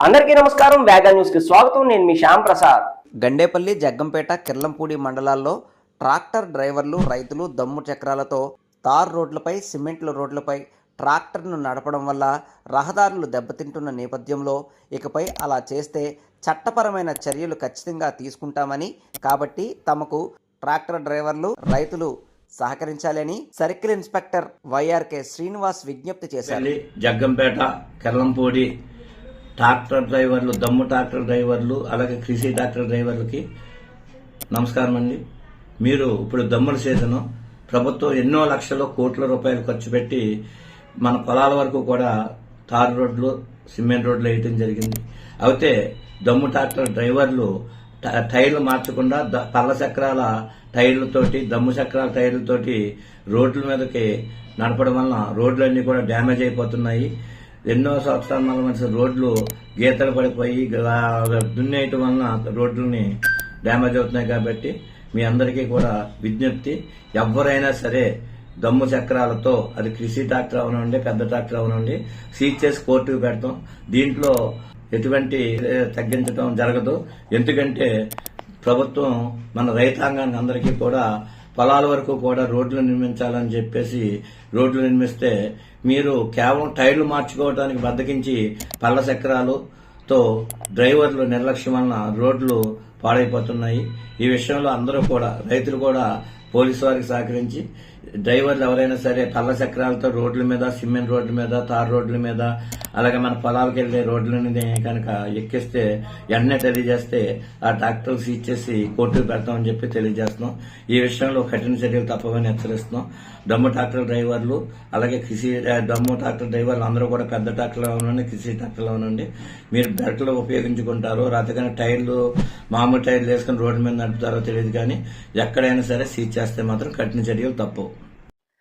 అందరికీ నమస్కారం వేగా న్యూస్కి స్వాగతం. నేను మీ శ్యామ్ ప్రసాద్. గండేపల్లి జగ్గంపేట కిర్లంపూడి మండలాల్లో ట్రాక్టర్ డ్రైవర్లు రైతులు దమ్ము చక్రాలతో తార్ రోడ్లపై సిమెంట్ల రోడ్లపై ట్రాక్టర్ను నడపడం వల్ల రహదారులు దెబ్బతింటున్న నేపథ్యంలో ఇకపై అలా చేస్తే చట్టపరమైన చర్యలు ఖచ్చితంగా తీసుకుంటామని కాబట్టి తమకు ట్రాక్టర్ డ్రైవర్లు రైతులు సహకరించాలని సర్కిల్ ఇన్స్పెక్టర్ వైఆర్కే శ్రీనివాస్ విజ్ఞప్తి చేశారు. జగ్గంపేట కెల్లంపూడి ట్రాక్టర్ డ్రైవర్లు దమ్ము ట్రాక్టర్ డ్రైవర్లు అలాగే కృషి ట్రాక్టర్ డ్రైవర్లకి నమస్కారం అండి. మీరు ఇప్పుడు దమ్ముల సీజను. ప్రభుత్వం ఎన్నో లక్షల కోట్ల రూపాయలు ఖర్చు పెట్టి మన పొలాల వరకు కూడా తారు రోడ్లు సిమెంట్ రోడ్లు వేయటం జరిగింది. అయితే దమ్ము ట్రాక్టర్ డ్రైవర్లు టైర్లు మార్చకుండా ద- పళ్ళ చక్రాల టైర్లతోటి దమ్ము చక్రాల టైర్లతోటి రోడ్ల మీదకి నడపడం వలన రోడ్లన్నీ కూడా డ్యామేజ్ అయిపోతున్నాయి. ఎన్నో సంవత్సరాల వల్ల మనసు రోడ్లు గీతలు పడిపోయి దున్నేయటం వలన రోడ్లని డ్యామేజ్ అవుతున్నాయి కాబట్టి మీ అందరికీ కూడా విజ్ఞప్తి. ఎవరైనా సరే దమ్ము చక్రాలతో అది కృషి ట్రాక్టర్ అవనండి పెద్ద ట్రాక్టర్ అవనండి సీజ్ చేసి కోర్టుకు పెడతాం. దీంట్లో ఎటువంటి తగ్గించడం జరగదు. ఎందుకంటే ప్రభుత్వం మన రైతాంగాన్ని అందరికీ కూడా పొలాల వరకు కూడా రోడ్లు నిర్మించాలని చెప్పేసి రోడ్లు నిర్మిస్తే మీరు కేవలం టైర్లు మార్చుకోవడానికి బద్దకించి పళ్ళ చక్రాలుతో డ్రైవర్లు నిర్లక్ష్యం వలన రోడ్లు పాడైపోతున్నాయి. ఈ విషయంలో అందరూ కూడా రైతులు కూడా పోలీసు వారికి సహకరించి డ్రైవర్లు ఎవరైనా సరే కళ్ళ చక్రాలతో రోడ్ల మీద సిమెంట్ రోడ్ల మీద తార్ రోడ్ల మీద అలాగే మన పొలాలకు వెళ్ళే రోడ్లని కనుక ఎక్కిస్తే వెంటనే తెలియజేస్తే ఆ ట్రాక్టర్ సీజ్ చేసి కోర్టుకు పెడతామని చెప్పి తెలియజేస్తున్నాం. ఈ విషయంలో కఠిన చర్యలు తప్పవని హెచ్చరిస్తున్నాం. దమ్ము ట్రాక్టర్ డ్రైవర్లు అలాగే కృషి దమ్ము ట్రాక్టర్ డ్రైవర్లు అందరూ కూడా పెద్ద ట్రాక్టర్లో ఉండండి కృషి ట్రాక్టర్లో ఉండండి మీరు బెల్ట్లు ఉపయోగించుకుంటారు రాతగానే టైర్లు మామూలు టైర్లు వేసుకుని రోడ్డు మీద నడుపుతారో తెలియదు కానీ ఎక్కడైనా సరే సీజ్ చేస్తే మాత్రం కఠిన చర్యలు తప్పవు.